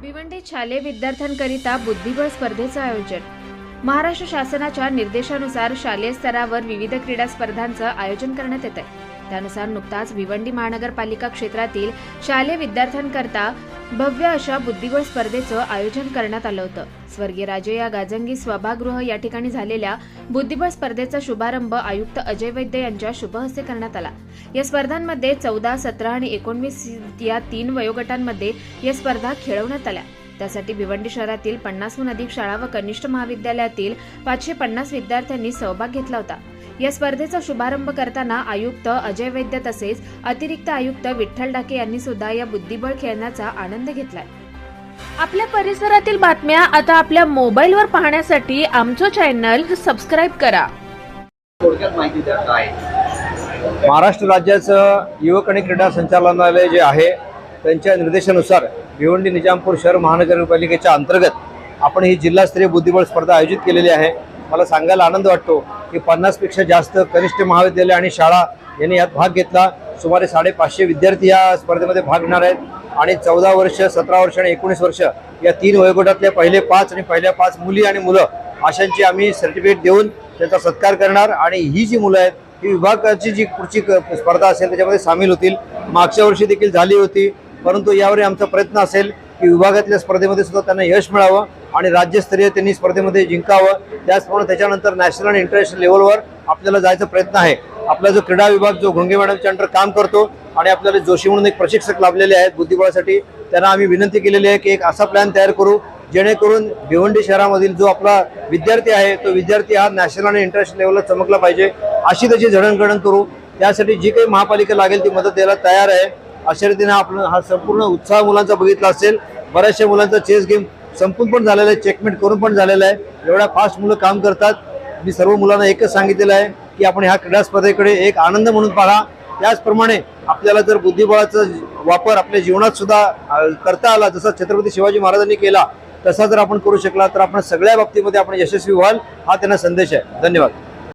भिवंडी शालेय विद्यार्थ्यांकरिता बुद्धिबळ स्पर्धेचं आयोजन. महाराष्ट्र शासनाच्या निर्देशानुसार शालेय स्तरावर विविध क्रीडा स्पर्धांचं आयोजन करण्यात येत आहे त्यानुसार नुकताच भिवंडी महानगरपालिका क्षेत्रातील शालेय विद्यार्थ्यांकरता भव्य अशा बुद्धिबळ स्पर्धेचं आयोजन करण्यात आलं होतं. स्वर्गीय राजे या गाजंगी सभागृह या ठिकाणी झालेल्या बुद्धिबळ स्पर्धेचा शुभारंभ आयुक्त अजय वैद्य यांच्या शुभहस्ते करण्यात आला. या स्पर्धांमध्ये चौदा सतरा आणि एकोणवीस या तीन वयोगटांमध्ये या स्पर्धा खेळवण्यात आल्या. त्यासाठी भिवंडी शहरातील पन्नासहून अधिक शाळा व कनिष्ठ महाविद्यालयातील पाचशे पन्नास विद्यार्थ्यांनी सहभाग घेतला होता. या स्पर्धेचा शुभारंभ करताना आयुक्त अजय वैद्य तसेच अतिरिक्त आयुक्त विठ्ठल डाके यांनी सुद्धा या बुद्धिबळ खेळण्याचा आनंद घेतलाय. आपल्या परिसरातील बातम्या आता आपल्या मोबाईलवर पाहण्यासाठी आमचं चॅनल सबस्क्राईब करा. महाराष्ट्र राज्याचं युवक आणि क्रीडा संचालनालय जे आहे त्यांच्या निर्देशानुसार भिवंडी निजामपूर शहर महानगरपालिकेच्या अंतर्गत आपण ही जिल्हास्तरीय बुद्धिबळ स्पर्धा आयोजित केलेली आहे. मला सांगायला आनंद वाटतो की पन्नासपेक्षा जास्त कनिष्ठ महाविद्यालय आणि शाळा यांनी यात भाग घेतला. सुमारे साडेपाचशे विद्यार्थी या स्पर्धेमध्ये भाग घेणार आहेत. आणि चौदा वर्ष सतरा वर्ष आणि एकोणीस वर्ष या तीन वयोगटातल्या पहिले पाच आणि पहिल्या पाच मुली आणि मुलं अशांची आम्ही सर्टिफिकेट देऊन त्यांचा सत्कार करणार आणि ही जी मुलं आहेत ही विभागाची जी पुढची क- स्पर्धा असेल त्याच्यामध्ये सामील होतील. मागच्या वर्षी देखील झाली होती परंतु यावर आमचा प्रयत्न असेल की विभागातल्या स्पर्धेमध्ये सुद्धा त्यांना यश मिळावं आणि राज्यस्तरीय त्यांनी स्पर्धेमध्ये जिंकावं. त्याचप्रमाणे त्याच्यानंतर नॅशनल आणि इंटरनॅशनल लेवलवर आपल्याला जायचा प्रयत्न आहे. आपला जो क्रीडा विभाग जो घोंगे मॅडमच्या अंडर काम करतो आणि आपल्याला जोशी म्हणून एक प्रशिक्षक लाभलेले आहेत बुद्धिबळासाठी. त्यांना आम्ही विनंती केलेली आहे की एक असा प्लॅन तयार करू जेणेकरून भिवंडी शहरामधील जो आपला विद्यार्थी आहे तो विद्यार्थी हा नॅशनल आणि इंटरनॅशनल लेवलला चमकला पाहिजे. अशी त्याची जडणघडण करू. त्यासाठी जी काही महापालिका लागेल ती मदत द्यायला तयार आहे. अशा रीतीने आपलं हा संपूर्ण उत्साह मुलांचा बघितला असेल. बऱ्याचशा मुलांचा चेस गेम संपून पण झालेला आहे चेकमेंट करून पण झालेला आहे. एवढ्या फास्ट मुलं काम करतात. मी सर्व मुलांना एकच सांगितलेलं आहे की आपण ह्या क्रीडा स्पर्धेकडे एक आनंद म्हणून पाहा. त्याचप्रमाणे आपल्याला जर बुद्धिबळाचा वापर आपल्या जीवनात सुद्धा करता आला जसा छत्रपती शिवाजी महाराजांनी केला तसा जर आपण करू शकला तर आपण सगळ्या बाबतीमध्ये आपण यशस्वी व्हाल हा त्यांना संदेश आहे. धन्यवाद.